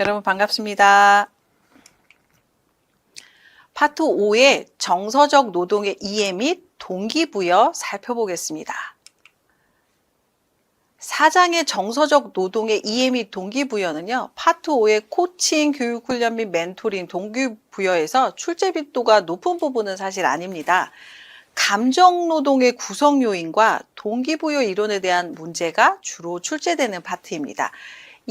여러분 반갑습니다. 파트 5의 정서적 노동의 이해 및 동기부여 살펴보겠습니다. 4장의 정서적 노동의 이해 및 동기부여는요, 파트 5의 코칭, 교육훈련 및 멘토링, 동기부여에서 출제 빈도가 높은 부분은 사실 아닙니다. 감정 노동의 구성 요인과 동기부여 이론에 대한 문제가 주로 출제되는 파트입니다.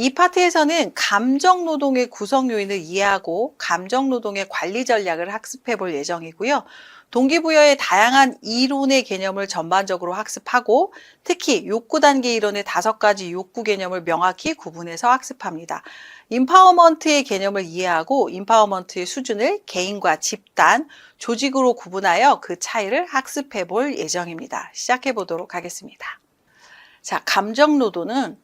이 파트에서는 감정 노동의 구성 요인을 이해하고 감정 노동의 관리 전략을 학습해 볼 예정이고요. 동기부여의 다양한 이론의 개념을 전반적으로 학습하고 특히 욕구 단계 이론의 다섯 가지 욕구 개념을 명확히 구분해서 학습합니다. 인파워먼트의 개념을 이해하고 인파워먼트의 수준을 개인과 집단, 조직으로 구분하여 그 차이를 학습해 볼 예정입니다. 시작해 보도록 하겠습니다. 자, 감정 노동은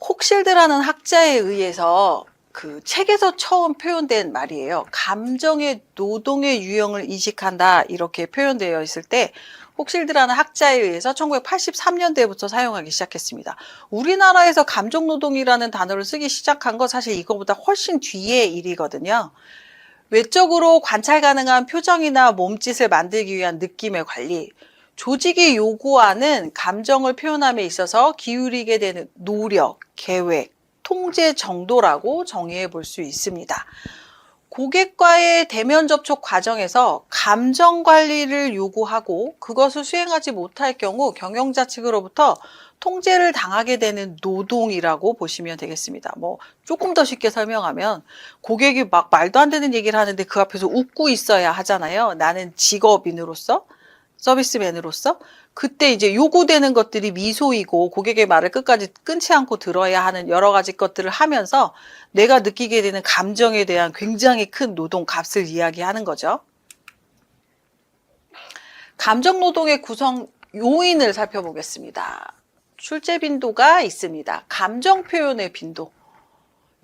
혹실드라는 학자에 의해서 그 책에서 처음 표현된 말이에요. 감정의 노동의 유형을 인식한다 이렇게 표현되어 있을 때 혹실드라는 학자에 의해서 1983년대부터 사용하기 시작했습니다. 우리나라에서 감정 노동이라는 단어를 쓰기 시작한 건 사실 이거보다 훨씬 뒤의 일이거든요. 외적으로 관찰 가능한 표정이나 몸짓을 만들기 위한 느낌의 관리, 조직이 요구하는 감정을 표현함에 있어서 기울이게 되는 노력, 계획, 통제 정도라고 정의해 볼 수 있습니다. 고객과의 대면 접촉 과정에서 감정 관리를 요구하고 그것을 수행하지 못할 경우 경영자 측으로부터 통제를 당하게 되는 노동이라고 보시면 되겠습니다. 뭐 조금 더 쉽게 설명하면 고객이 막 말도 안 되는 얘기를 하는데 그 앞에서 웃고 있어야 하잖아요. 나는 직업인으로서 서비스맨으로서 그때 이제 요구되는 것들이 미소이고 고객의 말을 끝까지 끊지 않고 들어야 하는 여러 가지 것들을 하면서 내가 느끼게 되는 감정에 대한 굉장히 큰 노동 값을 이야기하는 거죠. 감정 노동의 구성 요인을 살펴보겠습니다. 출제 빈도가 있습니다. 감정 표현의 빈도.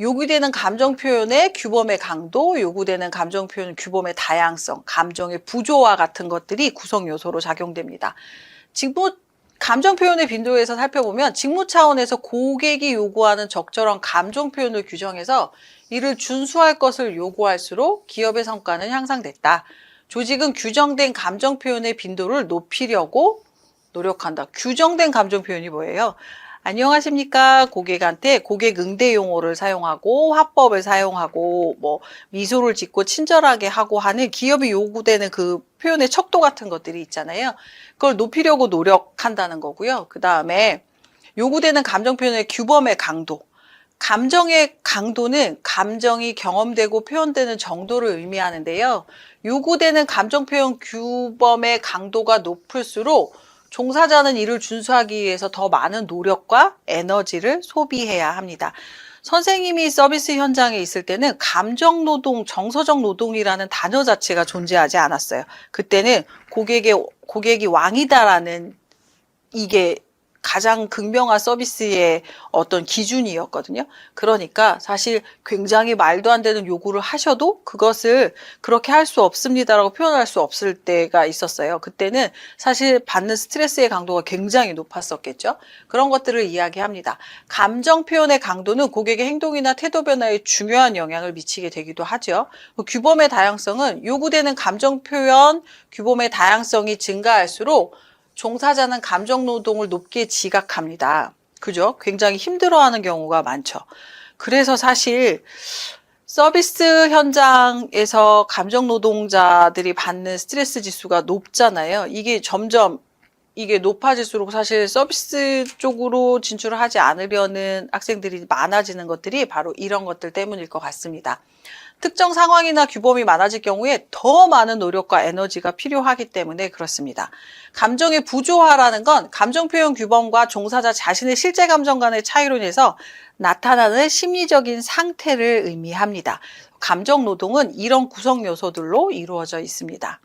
요구되는 감정 표현의 규범의 강도, 요구되는 감정 표현 규범의 다양성, 감정의 부조화 같은 것들이 구성 요소로 작용됩니다. 직무 감정 표현의 빈도에서 살펴보면 직무 차원에서 고객이 요구하는 적절한 감정 표현을 규정해서 이를 준수할 것을 요구할수록 기업의 성과는 향상됐다. 조직은 규정된 감정 표현의 빈도를 높이려고 노력한다. 규정된 감정 표현이 뭐예요? 안녕하십니까 고객한테 고객 응대 용어를 사용하고 화법을 사용하고 뭐 미소를 짓고 친절하게 하고 하는 기업이 요구되는 그 표현의 척도 같은 것들이 있잖아요. 그걸 높이려고 노력한다는 거고요. 그 다음에 요구되는 감정 표현의 규범의 강도. 감정의 강도는 감정이 경험되고 표현되는 정도를 의미하는데요. 요구되는 감정 표현 규범의 강도가 높을수록 종사자는 이를 준수하기 위해서 더 많은 노력과 에너지를 소비해야 합니다. 선생님이 서비스 현장에 있을 때는 감정 노동, 정서적 노동이라는 단어 자체가 존재하지 않았어요. 그때는 고객의 고객이 왕이다라는 이게 가장 극명한 서비스의 어떤 기준이었거든요. 그러니까 사실 굉장히 말도 안 되는 요구를 하셔도 그것을 그렇게 할 수 없습니다라고 표현할 수 없을 때가 있었어요. 그때는 사실 받는 스트레스의 강도가 굉장히 높았었겠죠. 그런 것들을 이야기합니다. 감정 표현의 강도는 고객의 행동이나 태도 변화에 중요한 영향을 미치게 되기도 하죠. 규범의 다양성은 요구되는 감정 표현 규범의 다양성이 증가할수록 종사자는 감정 노동을 높게 지각합니다. 그죠? 굉장히 힘들어하는 경우가 많죠. 그래서 사실 서비스 현장에서 감정 노동자들이 받는 스트레스 지수가 높잖아요. 이게 점점 이게 높아질수록 사실 서비스 쪽으로 진출을 하지 않으려는 학생들이 많아지는 것들이 바로 이런 것들 때문일 것 같습니다. 특정 상황이나 규범이 많아질 경우에 더 많은 노력과 에너지가 필요하기 때문에 그렇습니다. 감정의 부조화라는 건 감정 표현 규범과 종사자 자신의 실제 감정 간의 차이로 인해서 나타나는 심리적인 상태를 의미합니다. 감정 노동은 이런 구성 요소들로 이루어져 있습니다.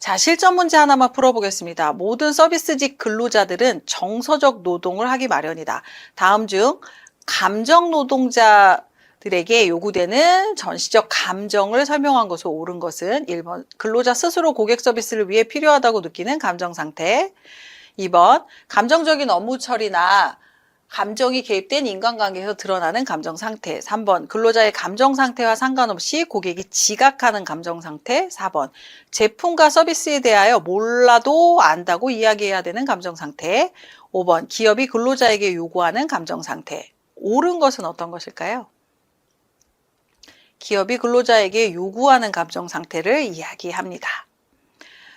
자, 실전 문제 하나만 풀어보겠습니다. 모든 서비스직 근로자들은 정서적 노동을 하기 마련이다. 다음 중 감정 노동자 들에게 요구되는 전시적 감정을 설명한 것으로 옳은 것은 1번 근로자 스스로 고객 서비스를 위해 필요하다고 느끼는 감정 상태 2번 감정적인 업무 처리나 감정이 개입된 인간관계에서 드러나는 감정 상태. 3번. 근로자의 감정 상태와 상관없이 고객이 지각하는 감정 상태. 4번. 제품과 서비스에 대하여 몰라도 안다고 이야기해야 되는 감정 상태. 5번. 기업이 근로자에게 요구하는 감정 상태. 옳은 것은 어떤 것일까요? 기업이 근로자에게 요구하는 감정 상태를 이야기합니다.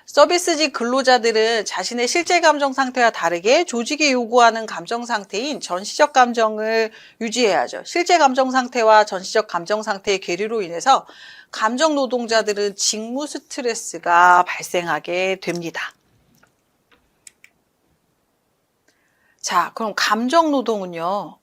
서비스직 근로자들은 자신의 실제 감정 상태와 다르게 조직이 요구하는 감정 상태인 전시적 감정을 유지해야죠. 실제 감정 상태와 전시적 감정 상태의 괴리로 인해서 감정 노동자들은 직무 스트레스가 발생하게 됩니다. 자, 그럼 감정 노동은요.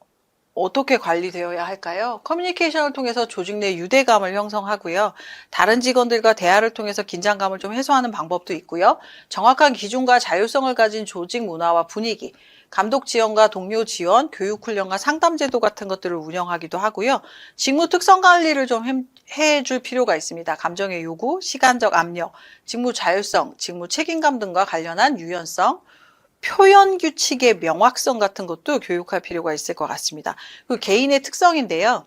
어떻게 관리되어야 할까요? 커뮤니케이션을 통해서 조직 내 유대감을 형성하고요. 다른 직원들과 대화를 통해서 긴장감을 좀 해소하는 방법도 있고요. 정확한 기준과 자율성을 가진 조직 문화와 분위기, 감독 지원과 동료 지원, 교육 훈련과 상담 제도 같은 것들을 운영하기도 하고요. 직무 특성 관리를 좀 해줄 필요가 있습니다. 감정의 요구, 시간적 압력, 직무 자율성, 직무 책임감 등과 관련한 유연성, 표현 규칙의 명확성 같은 것도 교육할 필요가 있을 것 같습니다. 그 개인의 특성인데요.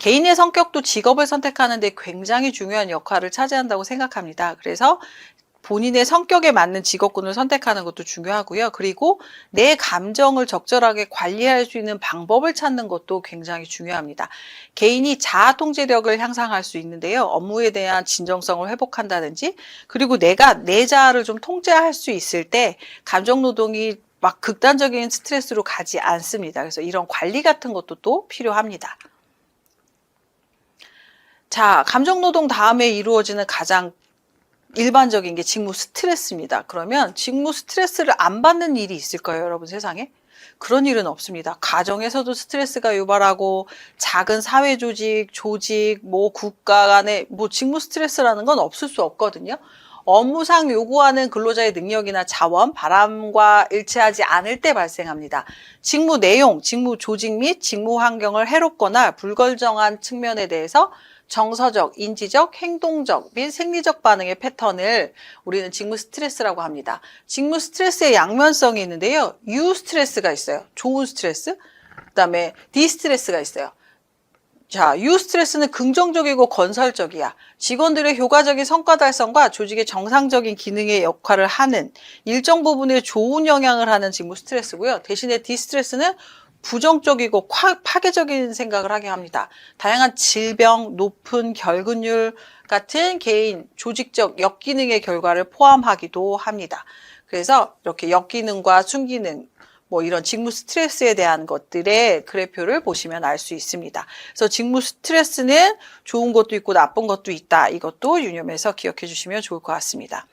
개인의 성격도 직업을 선택하는데 굉장히 중요한 역할을 차지한다고 생각합니다. 그래서 본인의 성격에 맞는 직업군을 선택하는 것도 중요하고요. 그리고 내 감정을 적절하게 관리할 수 있는 방법을 찾는 것도 굉장히 중요합니다. 개인이 자아 통제력을 향상할 수 있는데요. 업무에 대한 진정성을 회복한다든지, 그리고 내가 내 자아를 좀 통제할 수 있을 때 감정 노동이 막 극단적인 스트레스로 가지 않습니다. 그래서 이런 관리 같은 것도 또 필요합니다. 자, 감정 노동 다음에 이루어지는 가장 일반적인 게 직무 스트레스입니다. 그러면 직무 스트레스를 안 받는 일이 있을까요, 여러분 세상에? 그런 일은 없습니다. 가정에서도 스트레스가 유발하고 작은 사회 조직, 조직, 뭐 국가 간에 뭐 직무 스트레스라는 건 없을 수 없거든요. 업무상 요구하는 근로자의 능력이나 자원, 바람과 일치하지 않을 때 발생합니다. 직무 내용, 직무 조직 및 직무 환경을 해롭거나 불걸정한 측면에 대해서 정서적, 인지적, 행동적 및 생리적 반응의 패턴을 우리는 직무 스트레스라고 합니다. 직무 스트레스의 양면성이 있는데요. 유 스트레스가 있어요. 좋은 스트레스. 그다음에 디 스트레스가 있어요. 자, 유 스트레스는 긍정적이고 건설적이야. 직원들의 효과적인 성과 달성과 조직의 정상적인 기능의 역할을 하는 일정 부분에 좋은 영향을 하는 직무 스트레스고요. 대신에 디 스트레스는 부정적이고 파괴적인 생각을 하게 합니다. 다양한 질병, 높은 결근율 같은 개인 조직적 역기능의 결과를 포함하기도 합니다. 그래서 이렇게 역기능과 순기능, 뭐 이런 직무 스트레스에 대한 것들의 그래프를 보시면 알 수 있습니다. 그래서 직무 스트레스는 좋은 것도 있고 나쁜 것도 있다. 이것도 유념해서 기억해 주시면 좋을 것 같습니다.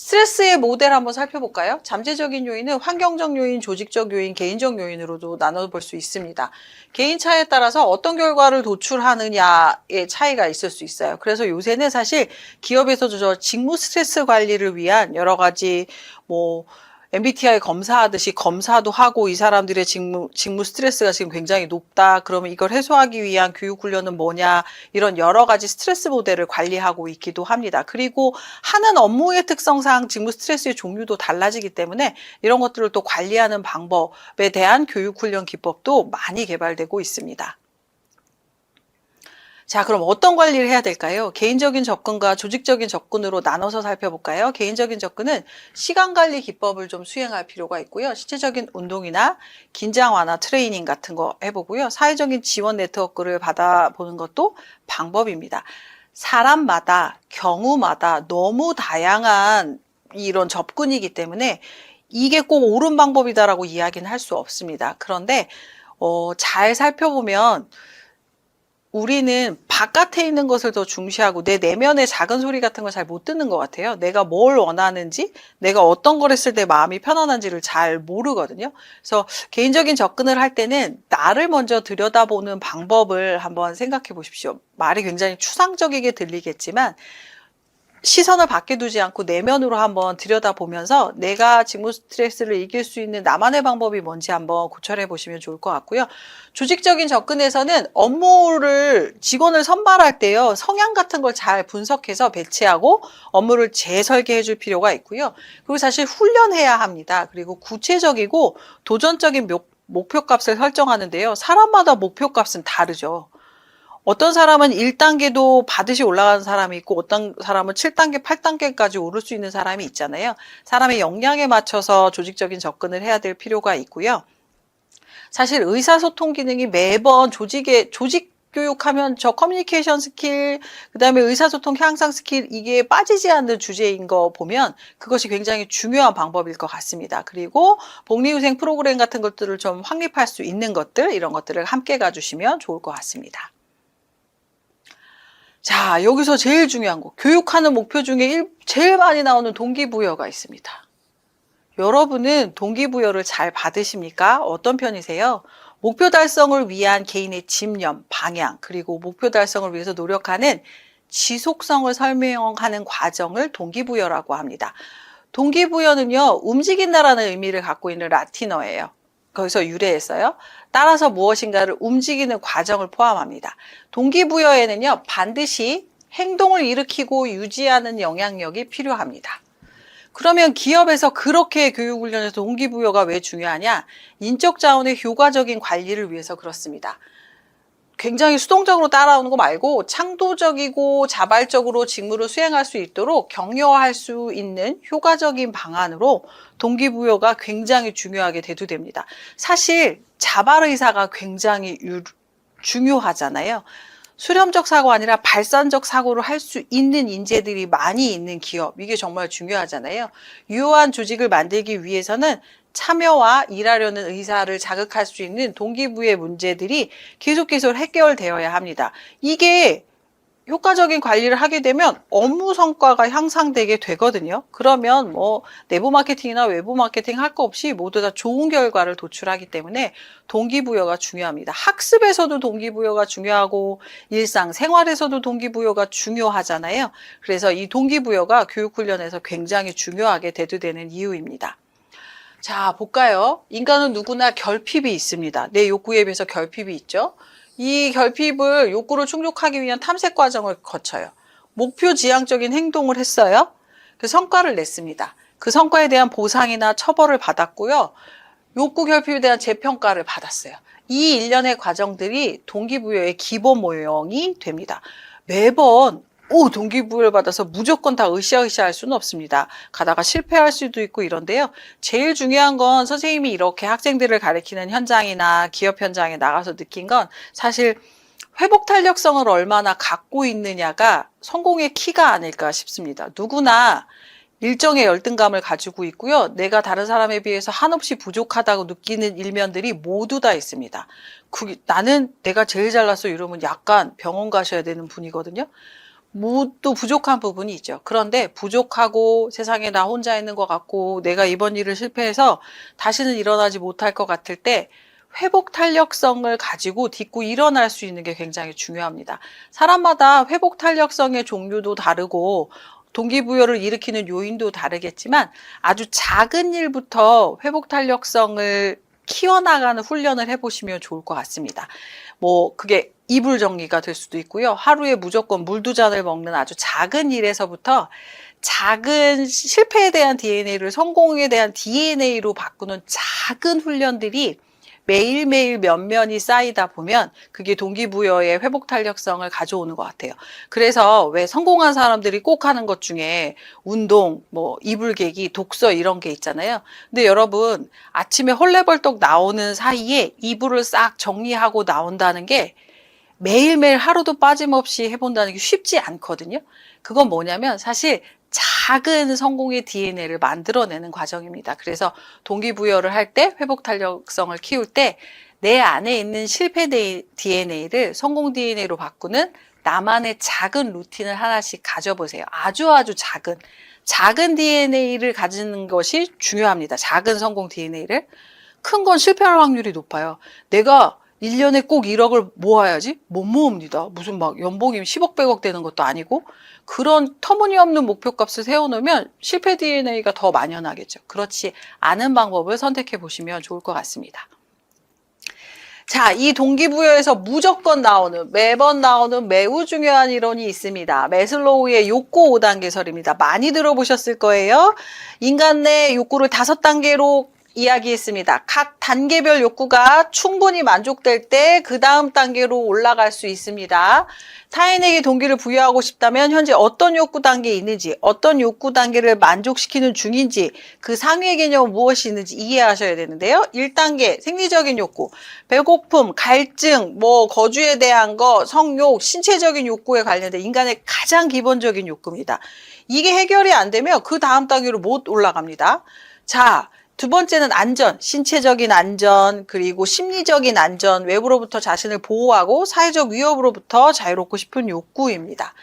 스트레스의 모델 한번 살펴볼까요? 잠재적인 요인은 환경적 요인, 조직적 요인, 개인적 요인으로도 나눠볼 수 있습니다. 개인 차에 따라서 어떤 결과를 도출하느냐의 차이가 있을 수 있어요. 그래서 요새는 사실 기업에서도 저 직무 스트레스 관리를 위한 여러 가지 뭐 MBTI 검사하듯이 검사도 하고 이 사람들의 직무, 직무 스트레스가 지금 굉장히 높다. 그러면 이걸 해소하기 위한 교육 훈련은 뭐냐. 이런 여러 가지 스트레스 모델을 관리하고 있기도 합니다. 그리고 하는 업무의 특성상 직무 스트레스의 종류도 달라지기 때문에 이런 것들을 또 관리하는 방법에 대한 교육 훈련 기법도 많이 개발되고 있습니다. 자, 그럼 어떤 관리를 해야 될까요? 개인적인 접근과 조직적인 접근으로 나눠서 살펴볼까요? 개인적인 접근은 시간 관리 기법을 좀 수행할 필요가 있고요. 신체적인 운동이나 긴장 완화 트레이닝 같은 거 해보고요. 사회적인 지원 네트워크를 받아보는 것도 방법입니다. 사람마다, 경우마다 너무 다양한 이런 접근이기 때문에 이게 꼭 옳은 방법이다라고 이야기는 할 수 없습니다. 그런데 어, 잘 살펴보면 우리는 바깥에 있는 것을 더 중시하고 내 내면의 작은 소리 같은 걸 잘 못 듣는 것 같아요. 내가 뭘 원하는지, 내가 어떤 걸 했을 때 마음이 편안한지를 잘 모르거든요. 그래서 개인적인 접근을 할 때는 나를 먼저 들여다보는 방법을 한번 생각해 보십시오. 말이 굉장히 추상적이게 들리겠지만 시선을 밖에 두지 않고 내면으로 한번 들여다보면서 내가 직무 스트레스를 이길 수 있는 나만의 방법이 뭔지 한번 고찰해 보시면 좋을 것 같고요. 조직적인 접근에서는 업무를 직원을 선발할 때요. 성향 같은 걸 잘 분석해서 배치하고 업무를 재설계해 줄 필요가 있고요. 그리고 사실 훈련해야 합니다. 그리고 구체적이고 도전적인 목 목표값을 설정하는데요. 사람마다 목표값은 다르죠. 어떤 사람은 1단계도 받으시 올라가는 사람이 있고 어떤 사람은 7단계, 8단계까지 오를 수 있는 사람이 있잖아요. 사람의 역량에 맞춰서 조직적인 접근을 해야 될 필요가 있고요. 사실 의사소통 기능이 매번 조직에 조직 교육하면 저 커뮤니케이션 스킬, 그 다음에 의사소통 향상 스킬 이게 빠지지 않는 주제인 거 보면 그것이 굉장히 중요한 방법일 것 같습니다. 그리고 복리후생 프로그램 같은 것들을 좀 확립할 수 있는 것들 이런 것들을 함께 가주시면 좋을 것 같습니다. 자, 여기서 제일 중요한 거. 교육하는 목표 중에 일- 제일 많이 나오는 동기부여가 있습니다. 여러분은 동기부여를 잘 받으십니까? 어떤 편이세요? 목표 달성을 위한 개인의 집념, 방향, 그리고 목표 달성을 위해서 노력하는 지속성을 설명하는 과정을 동기부여라고 합니다. 동기부여는요, 움직인다라는 의미를 갖고 있는 라틴어예요. 거기서 유래했어요. 따라서 무엇인가를 움직이는 과정을 포함합니다. 동기부여에는요, 반드시 행동을 일으키고 유지하는 영향력이 필요합니다. 그러면 기업에서 그렇게 교육훈련에서 동기부여가 왜 중요하냐? 인적 자원의 효과적인 관리를 위해서 그렇습니다. 굉장히 수동적으로 따라오는 거 말고 창도적이고 자발적으로 직무를 수행할 수 있도록 격려할 수 있는 효과적인 방안으로 동기부여가 굉장히 중요하게 대두됩니다. 사실 자발 의사가 굉장히 유- 중요하잖아요. 수렴적 사고 아니라 발산적 사고를 할 수 있는 인재들이 많이 있는 기업 이게 정말 중요하잖아요. 유효한 조직을 만들기 위해서는 참여와 일하려는 의사를 자극할 수 있는 동기부여 문제들이 계속 계속 해결되어야 합니다. 이게 효과적인 관리를 하게 되면 업무 성과가 향상되게 되거든요. 그러면 뭐 내부 마케팅이나 외부 마케팅 할 거 없이 모두 다 좋은 결과를 도출하기 때문에 동기부여가 중요합니다. 학습에서도 동기부여가 중요하고 일상 생활에서도 동기부여가 중요하잖아요. 그래서 이 동기부여가 교육훈련에서 굉장히 중요하게 대두되는 이유입니다. 자, 볼까요? 인간은 누구나 결핍이 있습니다. 내 욕구에 비해서 결핍이 있죠. 이 결핍을 욕구를 충족하기 위한 탐색 과정을 거쳐요. 목표 지향적인 행동을 했어요. 그 성과를 냈습니다. 그 성과에 대한 보상이나 처벌을 받았고요. 욕구 결핍에 대한 재평가를 받았어요. 이 일련의 과정들이 동기부여의 기본 모형이 됩니다. 매번 오 동기부여를 받아서 무조건 다 으쌰으쌰 할 수는 없습니다. 가다가 실패할 수도 있고 이런데요. 제일 중요한 건 선생님이 이렇게 학생들을 가르치는 현장이나 기업 현장에 나가서 느낀 건 사실 회복 탄력성을 얼마나 갖고 있느냐가 성공의 키가 아닐까 싶습니다. 누구나 일정의 열등감을 가지고 있고요. 내가 다른 사람에 비해서 한없이 부족하다고 느끼는 일면들이 모두 다 있습니다. 그, 나는 내가 제일 잘났어 이러면 약간 병원 가셔야 되는 분이거든요. 모두 부족한 부분이 있죠. 그런데 부족하고 세상에 나 혼자 있는 것 같고 내가 이번 일을 실패해서 다시는 일어나지 못할 것 같을 때 회복 탄력성을 가지고 딛고 일어날 수 있는 게 굉장히 중요합니다. 사람마다 회복 탄력성의 종류도 다르고 동기부여를 일으키는 요인도 다르겠지만 아주 작은 일부터 회복 탄력성을 키워나가는 훈련을 해보시면 좋을 것 같습니다. 뭐 그게 이불 정리가 될 수도 있고요. 하루에 무조건 물 두 잔을 먹는 아주 작은 일에서부터 작은 실패에 대한 DNA를 성공에 대한 DNA로 바꾸는 작은 훈련들이 매일매일 면면이 쌓이다 보면 그게 동기부여의 회복 탄력성을 가져오는 것 같아요. 그래서 왜 성공한 사람들이 꼭 하는 것 중에 운동, 뭐 이불 개기, 독서 이런 게 있잖아요. 근데 여러분 아침에 헐레벌떡 나오는 사이에 이불을 싹 정리하고 나온다는 게 매일매일 하루도 빠짐없이 해본다는 게 쉽지 않거든요. 그건 뭐냐면 사실 작은 성공의 DNA를 만들어내는 과정입니다. 그래서 동기부여를 할 때 회복 탄력성을 키울 때 내 안에 있는 실패 DNA를 성공 DNA로 바꾸는 나만의 작은 루틴을 하나씩 가져보세요. 아주 아주 작은 작은 DNA를 가지는 것이 중요합니다. 작은 성공 DNA를 큰 건 실패할 확률이 높아요. 내가 1년에 꼭 1억을 모아야지? 못 모읍니다. 무슨 막 연봉이 10억, 100억 되는 것도 아니고 그런 터무니없는 목표값을 세워놓으면 실패 DNA가 더 만연하겠죠. 그렇지 않은 방법을 선택해 보시면 좋을 것 같습니다. 자, 이 동기부여에서 무조건 나오는, 매번 나오는 매우 중요한 이론이 있습니다. 메슬로우의 욕구 5단계설입니다. 많이 들어보셨을 거예요. 인간 내 욕구를 다섯 단계로 이야기했습니다. 각 단계별 욕구가 충분히 만족될 때 그 다음 단계로 올라갈 수 있습니다. 타인에게 동기를 부여하고 싶다면 현재 어떤 욕구 단계에 있는지, 어떤 욕구 단계를 만족시키는 중인지, 그 상위의 개념은 무엇이 있는지 이해하셔야 되는데요. 1단계 생리적인 욕구, 배고픔, 갈증, 뭐 거주에 대한 거, 성욕, 신체적인 욕구에 관련된 인간의 가장 기본적인 욕구입니다. 이게 해결이 안 되면 그 다음 단계로 못 올라갑니다. 자, 두 번째는 안전, 신체적인 안전, 그리고 심리적인 안전, 외부로부터 자신을 보호하고 사회적 위협으로부터 자유롭고 싶은 욕구입니다.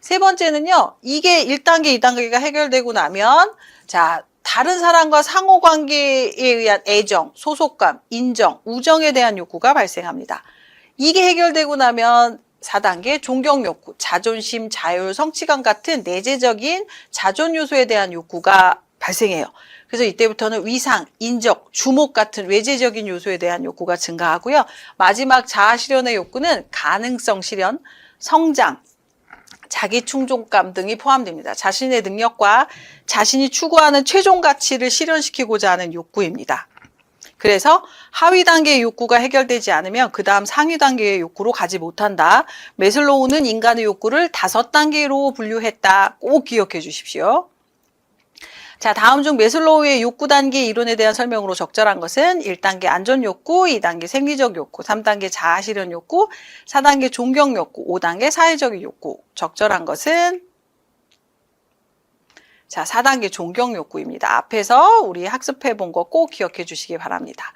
세 번째는요, 이게 1단계, 2단계가 해결되고 나면, 자, 다른 사람과 상호관계에 의한 애정, 소속감, 인정, 우정에 대한 욕구가 발생합니다. 이게 해결되고 나면 4단계 존경 욕구, 자존심, 자율, 성취감 같은 내재적인 자존 요소에 대한 욕구가 발생해요. 그래서 이때부터는 위상, 인적, 주목 같은 외재적인 요소에 대한 욕구가 증가하고요. 마지막 자아 실현의 욕구는 가능성 실현, 성장, 자기 충족감 등이 포함됩니다. 자신의 능력과 자신이 추구하는 최종 가치를 실현시키고자 하는 욕구입니다. 그래서 하위 단계의 욕구가 해결되지 않으면 그 다음 상위 단계의 욕구로 가지 못한다. 메슬로우는 인간의 욕구를 다섯 단계로 분류했다. 꼭 기억해 주십시오. 자, 다음 중 메슬로우의 욕구 단계 이론에 대한 설명으로 적절한 것은 1단계 안전 욕구, 2단계 생리적 욕구, 3단계 자아 실현 욕구, 4단계 존경 욕구, 5단계 사회적인 욕구. 적절한 것은 자, 4단계 존경 욕구입니다. 앞에서 우리 학습해 본 거 꼭 기억해 주시기 바랍니다.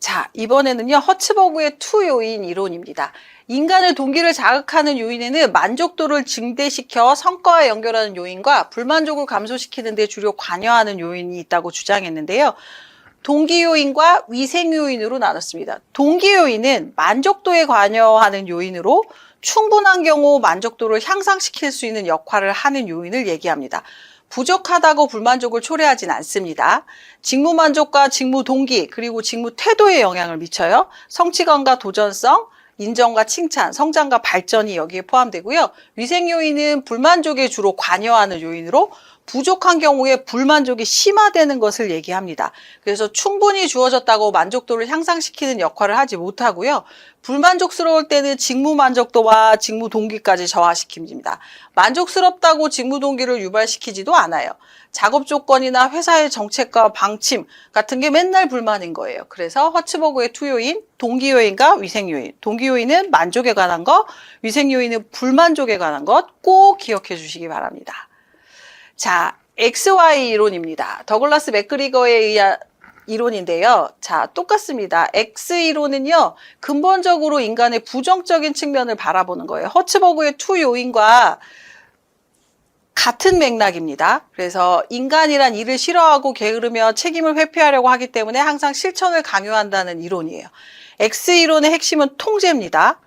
자, 이번에는요, 허츠버그의 투 요인 이론입니다. 인간의 동기를 자극하는 요인에는 만족도를 증대시켜 성과와 연결하는 요인과 불만족을 감소시키는 데 주로 관여하는 요인이 있다고 주장했는데요. 동기 요인과 위생 요인으로 나눴습니다. 동기 요인은 만족도에 관여하는 요인으로 충분한 경우 만족도를 향상시킬 수 있는 역할을 하는 요인을 얘기합니다. 부족하다고 불만족을 초래하진 않습니다. 직무 만족과 직무 동기 그리고 직무 태도에 영향을 미쳐요. 성취감과 도전성, 인정과 칭찬, 성장과 발전이 여기에 포함되고요. 위생 요인은 불만족에 주로 관여하는 요인으로 부족한 경우에 불만족이 심화되는 것을 얘기합니다. 그래서 충분히 주어졌다고 만족도를 향상시키는 역할을 하지 못하고요. 불만족스러울 때는 직무 만족도와 직무 동기까지 저하시킵니다. 만족스럽다고 직무 동기를 유발시키지도 않아요. 작업 조건이나 회사의 정책과 방침 같은 게 맨날 불만인 거예요. 그래서 허츠버그의 투요인, 동기 요인과 위생 요인. 동기 요인은 만족에 관한 것, 위생 요인은 불만족에 관한 것 꼭 기억해 주시기 바랍니다. 자, XY 이론입니다. 더글라스 맥그리거에 의한 이론인데요. 자, 똑같습니다. X 이론은요, 근본적으로 인간의 부정적인 측면을 바라보는 거예요. 허츠버그의 투 요인과 같은 맥락입니다. 그래서 인간이란 일을 싫어하고 게으르며 책임을 회피하려고 하기 때문에 항상 실천을 강요한다는 이론이에요. X 이론의 핵심은 통제입니다.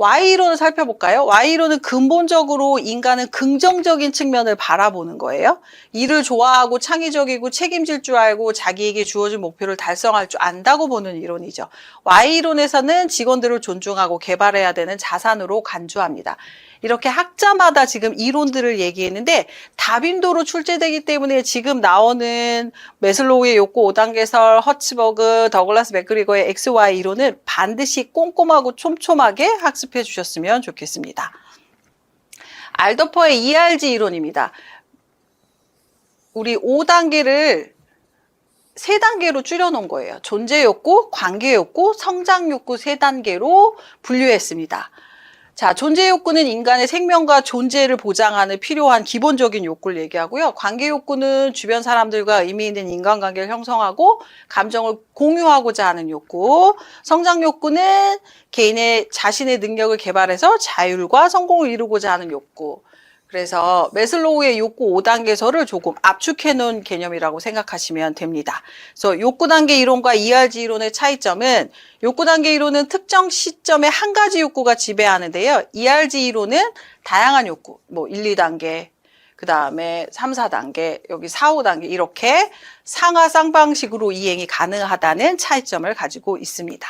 Y이론을 살펴볼까요? Y이론은 근본적으로 인간은 긍정적인 측면을 바라보는 거예요. 일을 좋아하고 창의적이고 책임질 줄 알고 자기에게 주어진 목표를 달성할 줄 안다고 보는 이론이죠. Y이론에서는 직원들을 존중하고 개발해야 되는 자산으로 간주합니다. 이렇게 학자마다 지금 이론들을 얘기했는데 다빈도로 출제되기 때문에 지금 나오는 메슬로우의 욕구 5단계설, 허츠버그, 더글라스 맥그리거의 XY 이론은 반드시 꼼꼼하고 촘촘하게 학습 해 주셨으면 좋겠습니다. 알더퍼의 ERG 이론입니다. 우리 5단계를 세 단계로 줄여놓은 거예요. 존재 욕구, 관계 욕구, 성장 욕구 세 단계로 분류했습니다. 자, 존재 욕구는 인간의 생명과 존재를 보장하는 필요한 기본적인 욕구를 얘기하고요. 관계 욕구는 주변 사람들과 의미 있는 인간관계를 형성하고 감정을 공유하고자 하는 욕구. 성장 욕구는 개인의 자신의 능력을 개발해서 자율과 성공을 이루고자 하는 욕구. 그래서 메슬로우의 욕구 5단계서를 조금 압축해 놓은 개념이라고 생각하시면 됩니다. 그래서 욕구 단계 이론과 ERG 이론의 차이점은 욕구 단계 이론은 특정 시점에 한 가지 욕구가 지배하는데요. ERG 이론은 다양한 욕구, 뭐 1, 2단계, 그 다음에 3, 4단계, 여기 4, 5단계 이렇게 상하 쌍방식으로 이행이 가능하다는 차이점을 가지고 있습니다.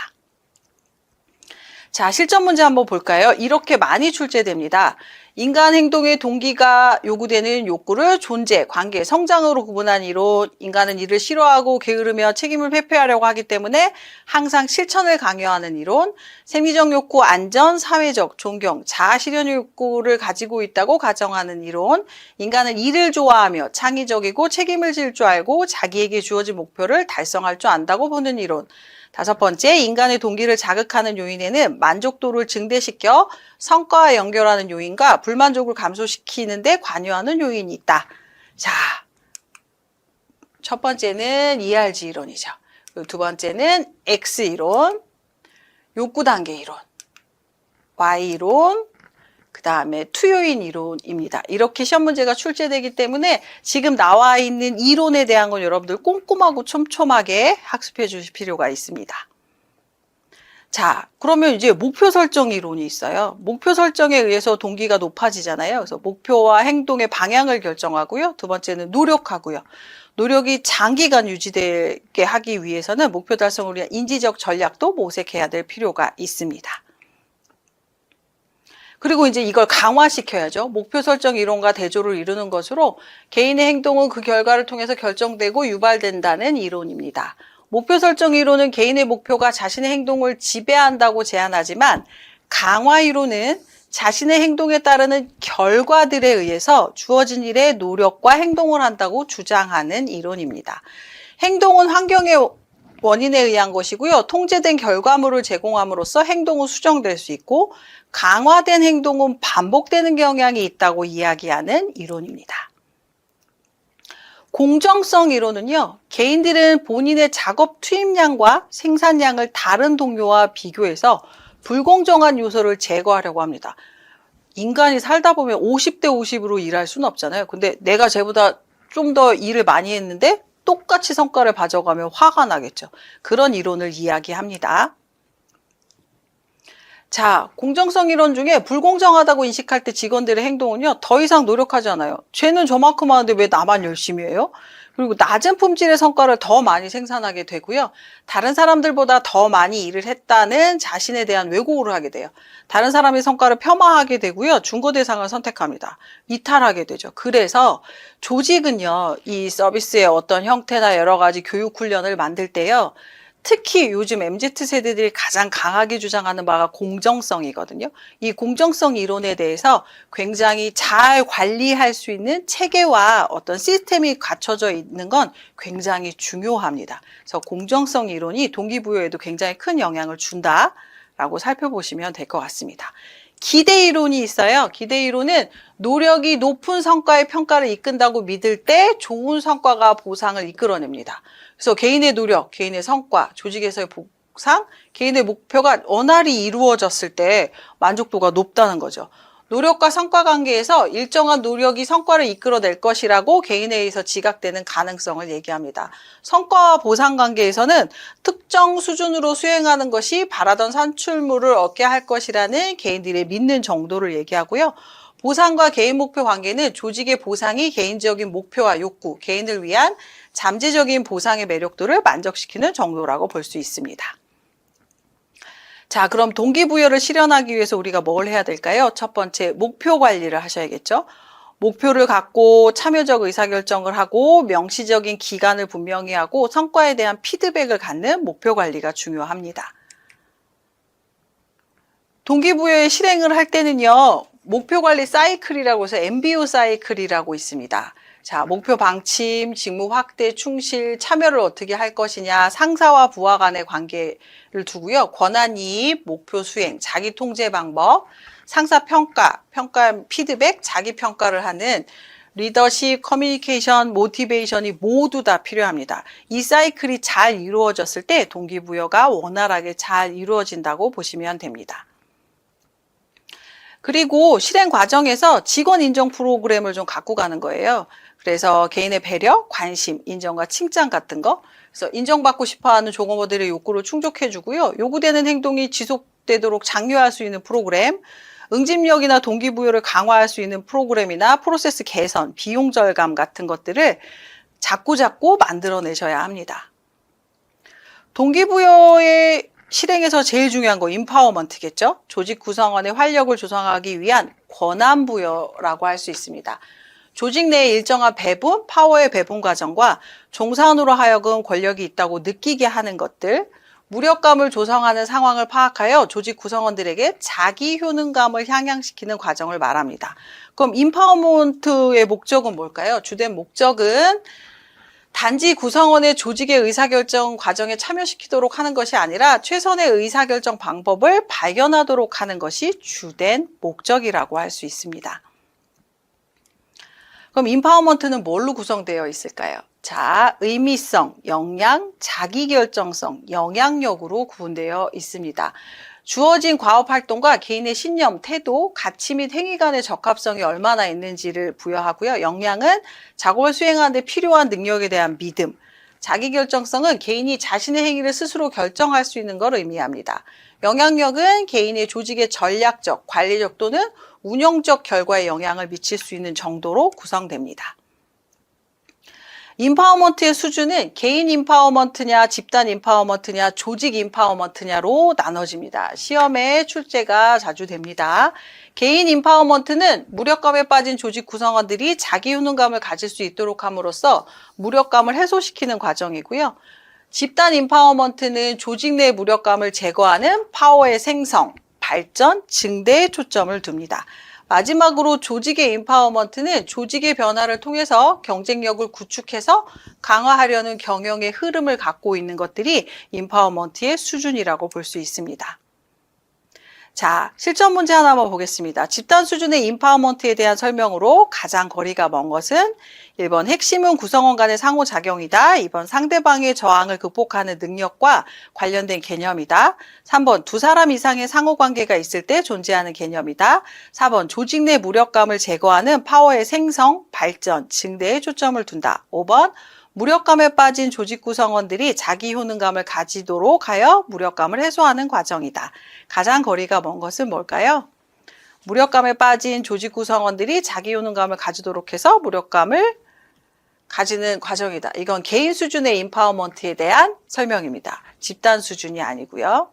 자, 실전 문제 한번 볼까요? 이렇게 많이 출제됩니다. 인간 행동의 동기가 요구되는 욕구를 존재, 관계, 성장으로 구분한 이론. 인간은 이를 싫어하고 게으르며 책임을 회피하려고 하기 때문에 항상 실천을 강요하는 이론. 생리적 욕구, 안전, 사회적, 존경, 자아 실현 욕구를 가지고 있다고 가정하는 이론. 인간은 일을 좋아하며 창의적이고 책임을 질 줄 알고 자기에게 주어진 목표를 달성할 줄 안다고 보는 이론. 다섯 번째, 인간의 동기를 자극하는 요인에는 만족도를 증대시켜 성과와 연결하는 요인과 불만족을 감소시키는데 관여하는 요인이 있다. 자, 첫 번째는 ERG 이론이죠. 두 번째는 X 이론, 욕구 단계 이론, Y 이론, 그 다음에 투요인 이론입니다. 이렇게 시험 문제가 출제되기 때문에 지금 나와 있는 이론에 대한 건 여러분들 꼼꼼하고 촘촘하게 학습해 주실 필요가 있습니다. 자, 그러면 이제 목표 설정 이론이 있어요. 목표 설정에 의해서 동기가 높아지잖아요. 그래서 목표와 행동의 방향을 결정하고요. 두 번째는 노력하고요. 노력이 장기간 유지되게 하기 위해서는 목표 달성을 위한 인지적 전략도 모색해야 될 필요가 있습니다. 그리고 이제 이걸 강화시켜야죠. 목표 설정 이론과 대조를 이루는 것으로 개인의 행동은 그 결과를 통해서 결정되고 유발된다는 이론입니다. 목표 설정 이론은 개인의 목표가 자신의 행동을 지배한다고 제안하지만 강화 이론은 자신의 행동에 따르는 결과들에 의해서 주어진 일에 노력과 행동을 한다고 주장하는 이론입니다. 행동은 환경의 원인에 의한 것이고요. 통제된 결과물을 제공함으로써 행동은 수정될 수 있고 강화된 행동은 반복되는 경향이 있다고 이야기하는 이론입니다. 공정성 이론은요, 개인들은 본인의 작업 투입량과 생산량을 다른 동료와 비교해서 불공정한 요소를 제거하려고 합니다. 인간이 살다 보면 50대 50으로 일할 수는 없잖아요. 근데 내가 쟤보다 좀 더 일을 많이 했는데 똑같이 성과를 가져가면 화가 나겠죠. 그런 이론을 이야기합니다. 자, 공정성 이론 중에 불공정하다고 인식할 때 직원들의 행동은요, 더 이상 노력하지 않아요. 쟤는 저만큼 하는데 왜 나만 열심히 해요? 그리고 낮은 품질의 성과를 더 많이 생산하게 되고요. 다른 사람들보다 더 많이 일을 했다는 자신에 대한 왜곡을 하게 돼요. 다른 사람의 성과를 폄하하게 되고요. 중거 대상을 선택합니다. 이탈하게 되죠. 그래서 조직은요, 이 서비스의 어떤 형태나 여러 가지 교육 훈련을 만들 때요. 특히 요즘 MZ 세대들이 가장 강하게 주장하는 바가 공정성이거든요. 이 공정성 이론에 대해서 굉장히 잘 관리할 수 있는 체계와 어떤 시스템이 갖춰져 있는 건 굉장히 중요합니다. 그래서 공정성 이론이 동기부여에도 굉장히 큰 영향을 준다라고 살펴보시면 될 것 같습니다. 기대 이론이 있어요. 기대 이론은 노력이 높은 성과의 평가를 이끈다고 믿을 때 좋은 성과가 보상을 이끌어냅니다. 그래서 개인의 노력, 개인의 성과, 조직에서의 보상, 개인의 목표가 원활히 이루어졌을 때 만족도가 높다는 거죠. 노력과 성과 관계에서 일정한 노력이 성과를 이끌어낼 것이라고 개인에 의해서 지각되는 가능성을 얘기합니다. 성과와 보상 관계에서는 특정 수준으로 수행하는 것이 바라던 산출물을 얻게 할 것이라는 개인들의 믿는 정도를 얘기하고요. 보상과 개인 목표 관계는 조직의 보상이 개인적인 목표와 욕구, 개인을 위한 잠재적인 보상의 매력도를 만족시키는 정도라고 볼 수 있습니다. 자, 그럼 동기부여를 실현하기 위해서 우리가 뭘 해야 될까요? 첫 번째, 목표 관리를 하셔야겠죠. 목표를 갖고 참여적 의사결정을 하고 명시적인 기간을 분명히 하고 성과에 대한 피드백을 갖는 목표 관리가 중요합니다. 동기부여의 실행을 할 때는요, 목표 관리 사이클이라고 해서 MBO 사이클이라고 있습니다. 자, 목표 방침, 직무 확대, 충실, 참여를 어떻게 할 것이냐, 상사와 부하 간의 관계를 두고요. 권한 이입, 목표 수행, 자기 통제 방법, 상사 평가, 평가 피드백, 자기 평가를 하는 리더십, 커뮤니케이션, 모티베이션이 모두 다 필요합니다. 이 사이클이 잘 이루어졌을 때 동기부여가 원활하게 잘 이루어진다고 보시면 됩니다. 그리고 실행 과정에서 직원 인정 프로그램을 좀 갖고 가는 거예요. 그래서 개인의 배려, 관심, 인정과 칭찬 같은 거. 그래서 인정받고 싶어 하는 종업원들의 욕구를 충족해 주고요. 요구되는 행동이 지속되도록 장려할 수 있는 프로그램. 응집력이나 동기부여를 강화할 수 있는 프로그램이나 프로세스 개선, 비용 절감 같은 것들을 자꾸자꾸 만들어내셔야 합니다. 동기부여의 실행에서 제일 중요한 거 인파워먼트겠죠. 조직 구성원의 활력을 조성하기 위한 권한 부여라고 할 수 있습니다. 조직 내의 일정한 배분, 파워의 배분 과정과 종사원으로 하여금 권력이 있다고 느끼게 하는 것들, 무력감을 조성하는 상황을 파악하여 조직 구성원들에게 자기 효능감을 향양시키는 과정을 말합니다. 그럼 인파워먼트의 목적은 뭘까요? 주된 목적은 단지 구성원의 조직의 의사결정 과정에 참여시키도록 하는 것이 아니라 최선의 의사결정 방법을 발견하도록 하는 것이 주된 목적이라고 할 수 있습니다. 그럼 인파워먼트는 뭘로 구성되어 있을까요? 자, 의미성, 역량, 자기결정성, 영향력으로 구분되어 있습니다. 주어진 과업 활동과 개인의 신념, 태도, 가치 및 행위 간의 적합성이 얼마나 있는지를 부여하고요. 역량은 작업을 수행하는 데 필요한 능력에 대한 믿음, 자기결정성은 개인이 자신의 행위를 스스로 결정할 수 있는 걸 의미합니다. 영향력은 개인의 조직의 전략적, 관리적 또는 운영적 결과에 영향을 미칠 수 있는 정도로 구성됩니다. 인파워먼트의 수준은 개인 인파워먼트냐, 집단 인파워먼트냐, 조직 인파워먼트냐로 나눠집니다. 시험에 출제가 자주 됩니다. 개인 인파워먼트는 무력감에 빠진 조직 구성원들이 자기 효능감을 가질 수 있도록 함으로써 무력감을 해소시키는 과정이고요. 집단 인파워먼트는 조직 내 무력감을 제거하는 파워의 생성, 발전, 증대에 초점을 둡니다. 마지막으로 조직의 인파워먼트는 조직의 변화를 통해서 경쟁력을 구축해서 강화하려는 경영의 흐름을 갖고 있는 것들이 인파워먼트의 수준이라고 볼 수 있습니다. 자, 실전 문제 하나만 보겠습니다. 집단 수준의 인파워먼트에 대한 설명으로 가장 거리가 먼 것은 1번 핵심은 구성원 간의 상호작용이다. 2번 상대방의 저항을 극복하는 능력과 관련된 개념이다. 3번 두 사람 이상의 상호관계가 있을 때 존재하는 개념이다. 4번 조직 내 무력감을 제거하는 파워의 생성, 발전, 증대에 초점을 둔다. 5번 무력감에 빠진 조직 구성원들이 자기 효능감을 가지도록 하여 무력감을 해소하는 과정이다. 가장 거리가 먼 것은 뭘까요? 무력감에 빠진 조직 구성원들이 자기 효능감을 가지도록 해서 무력감을 가지는 과정이다. 이건 개인 수준의 인파워먼트에 대한 설명입니다. 집단 수준이 아니고요.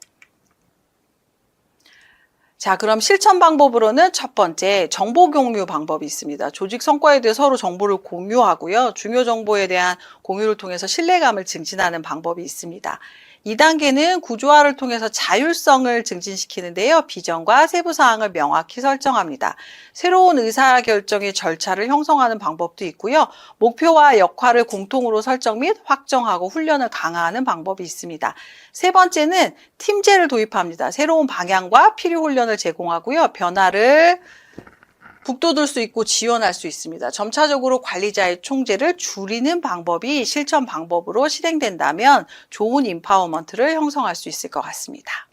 자, 그럼 실천 방법으로는 첫 번째 정보 공유 방법이 있습니다. 조직 성과에 대해 서로 정보를 공유하고요. 중요 정보에 대한 공유를 통해서 신뢰감을 증진하는 방법이 있습니다. 2단계는 구조화를 통해서 자율성을 증진시키는데요. 비전과 세부 사항을 명확히 설정합니다. 새로운 의사결정의 절차를 형성하는 방법도 있고요. 목표와 역할을 공통으로 설정 및 확정하고 훈련을 강화하는 방법이 있습니다. 세 번째는 팀제를 도입합니다. 새로운 방향과 필요 훈련을 제공하고요. 변화를 북돋을 수 있고 지원할 수 있습니다. 점차적으로 관리자의 총재를 줄이는 방법이 실천 방법으로 실행된다면 좋은 인파워먼트를 형성할 수 있을 것 같습니다.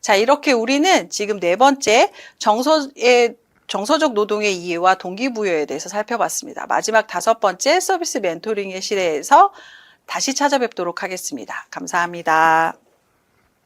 자, 이렇게 우리는 지금 네 번째 정서의 정서적 노동의 이해와 동기부여에 대해서 살펴봤습니다. 마지막 다섯 번째 서비스 멘토링의 시대에서 다시 찾아뵙도록 하겠습니다. 감사합니다.